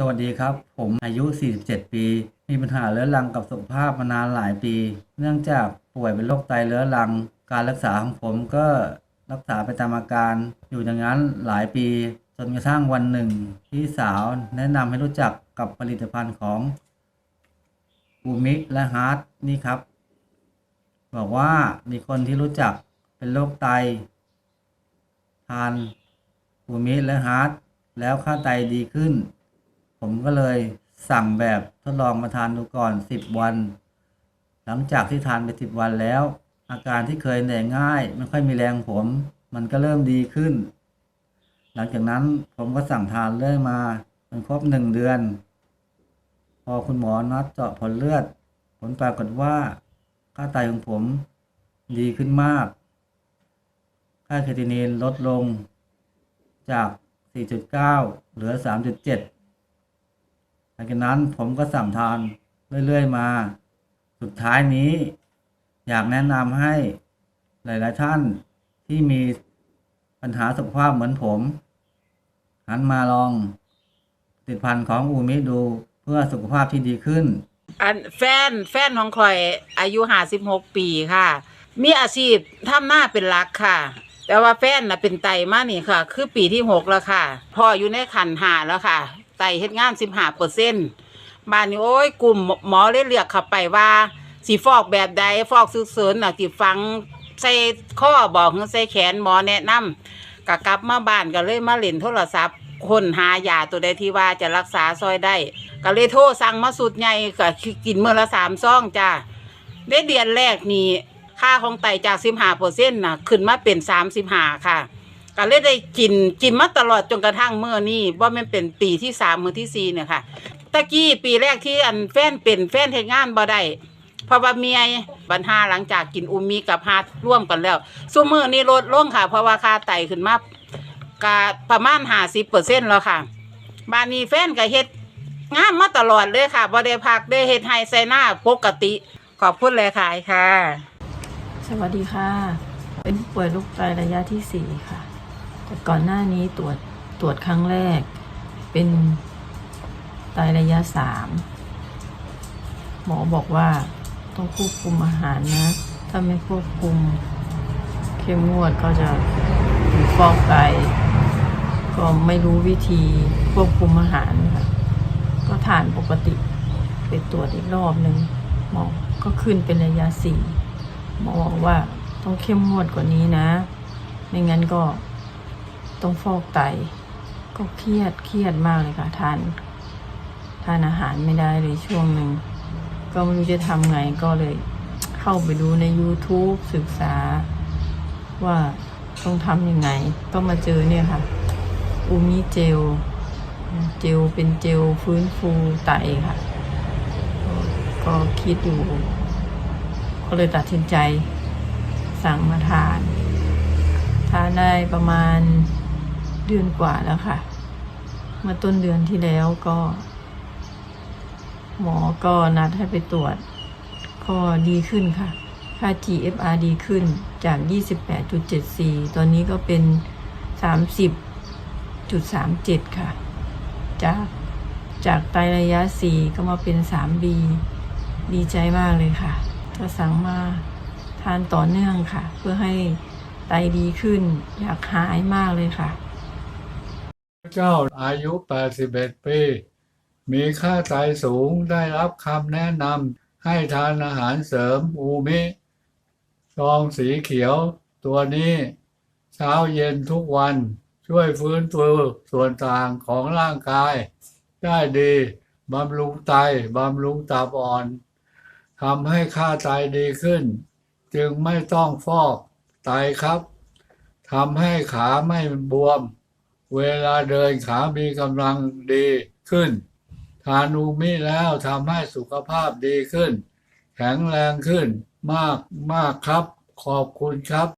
สวัสดีครับ ผมอายุ 47 ปี มีปัญหาเรื้อรังกับสุขภาพมานานหลายปี เนื่องจากป่วยเป็นโรคไตเรื้อรัง การรักษาของผมก็รักษาไปตามอาการ อยู่อย่างนั้นหลายปี จนกระทั่งวันหนึ่ง พี่สาวแนะนำให้รู้จักกับผลิตภัณฑ์ของอูมิและฮาร์ดนี่ครับ บอกว่ามีคนที่รู้จักเป็นโรคไต ทานอูมิและฮาร์ดแล้วค่าไตดีขึ้น ผมก็เลยสั่งแบบทดลองมาทานดูก่อน 10 วัน หลังจากที่ทานไป 10 วันแล้ว อาการที่เคยเหนื่อยง่ายไม่ค่อยมีแรงผม มันก็เริ่มดีขึ้น หลังจากนั้นผมก็สั่งทานเรื่อยมาจนครบหนึ่งเดือน พอคุณหมอนัดเจาะผลเลือด ผลปรากฏว่า ค่าไตของผมดีขึ้นมาก ค่าเคทินีนลดลงจาก 4.9 เหลือ 3.7 หลังจากนั้นผมก็สั่งทานเรื่อยๆมา สุดท้ายนี้ อยากแนะนำให้หลาย ๆ ท่านที่มีปัญหาสุขภาพเหมือนผม หันมาลองผลิตภัณฑ์ของอูมิดูเพื่อสุขภาพที่ดีขึ้น อันแฟนแฟนของข่อยอายุห้าสิบหกปีค่ะ มีอาชีพทำหน้าเป็นหลักค่ะ แต่ว่าแฟนน่ะเป็นไตมานี่ค่ะ คือปีที่หกแล้วค่ะพ่ออยู่ในขันหาแล้วค่ะ ไตเฮ็ดงานสิบห้าเปอร์เซ็นต์บ้านนี้โอ้ยกลุ่มหมอเลยเรียกเข้าไปว่าสีฟอกแบบใดฟอกซึกเสริญน่ะที่ฟังใส่ข้อบอกใส่แขนหมอแนะนำก็กลับมาบ้านก็เลยมาเล่นโทรศัพท์คนหายาตัวใดที่ว่าจะรักษาซอยได้ ก็เลยโทรสั่งมาสุดใหญ่ก็กินเมื้อละสามซองจ้าได้เดือนแรกนี่ค่าของไตจากสิบห้าเปอร์เซ็นต์น่ะขึ้นมาเป็นสามสิบห้าค่ะ ก็เลยได้กินกินมาตลอดจนกระทั่งเมื่อนี้ว่ามันเป็นปีที่สามมือที่สี่เนี่ยค่ะตะกี้ปีแรกที่อันแฟนเป็นแฟนเฮ็ดงานบ่ได้เพราะว่าเมียปัญหาหลังจากกินอุมีกับฮาร่วมกันแล้วซุมือนี่ลดลงค่ะ เพราะว่าค่าไตขึ้นมากะประมาณห้าสิบเปอร์เซ็นต์แล้วค่ะบ้านนี้แฟนก็เฮ็ดงามมาตลอดเลยค่ะบ่ได้พักได้เฮ็ดไฮไซน้าปกติ ขอบคุณเลยค่ะค่ะ สวัสดีค่ะ เป็นผู้ป่วยโรคไตระยะที่สี่ค่ะ ก่อนหน้านี้ตรวจตรวจครั้งแรก เป็นไตระยะสามหมอบอกว่าต้องควบคุมอาหารนะ ถ้าไม่ควบคุมเข้มงวดก็จะฟอกไตก็ไม่รู้วิธีควบคุมอาหารค่ะก็ทานปกติไปตรวจอีกรอบหนึ่งหมอก็ขึ้นเป็นระยะสี่หมอบอกว่าต้องเข้มงวดกว่านี้นะ ไม่งั้นก็ ต้องฟอกไต ก็เครียดเครียดมากเลยค่ะทานทานอาหารไม่ได้เลยช่วงหนึ่ง ก็ไม่รู้จะทำไงก็เลยเข้าไปดูใน YouTube ศึกษาว่าต้องทำยังไง ก็มาเจอเนี่ยค่ะ อูมิเจล เจลเป็นเจลฟื้นฟูไตค่ะ ก็ก็คิดอยู่ ก็เลยตัดสินใจสั่งมาทาน ทานได้ประมาณ เดือนกว่าแล้วค่ะ เมื่อต้นเดือนที่แล้วก็ หมอก็นัดให้ไปตรวจ ก็ดีขึ้นค่ะ ค่า GFR ดีขึ้นจาก 28.74 ตอนนี้ก็เป็น 30.37 ค่ะ จากจากไตระยะ 4 ก็มาเป็น 3B ดีใจมากเลยค่ะก็สั่งมาทานต่อเนื่องค่ะ เพื่อให้ไตดีขึ้น อยากหายมากเลยค่ะ เจ้าอายุ 81 ปี มีค่าไตสูงได้รับคำแนะนำให้ทานอาหารเสริมอูมิซองสีเขียวตัวนี้ เช้าเย็นทุกวันช่วยฟื้นฟูส่วนต่างของร่างกาย ได้ดีบำรุงไตบำรุงตับอ่อนทำให้ค่าไตดีขึ้น จึงไม่ต้องฟอกไตครับทำให้ขาไม่บวม เวลาเดินขามีกำลังดีขึ้น ทานูมิแล้วทำให้สุขภาพดีขึ้น แข็งแรงขึ้นมากมากครับ ขอบคุณครับ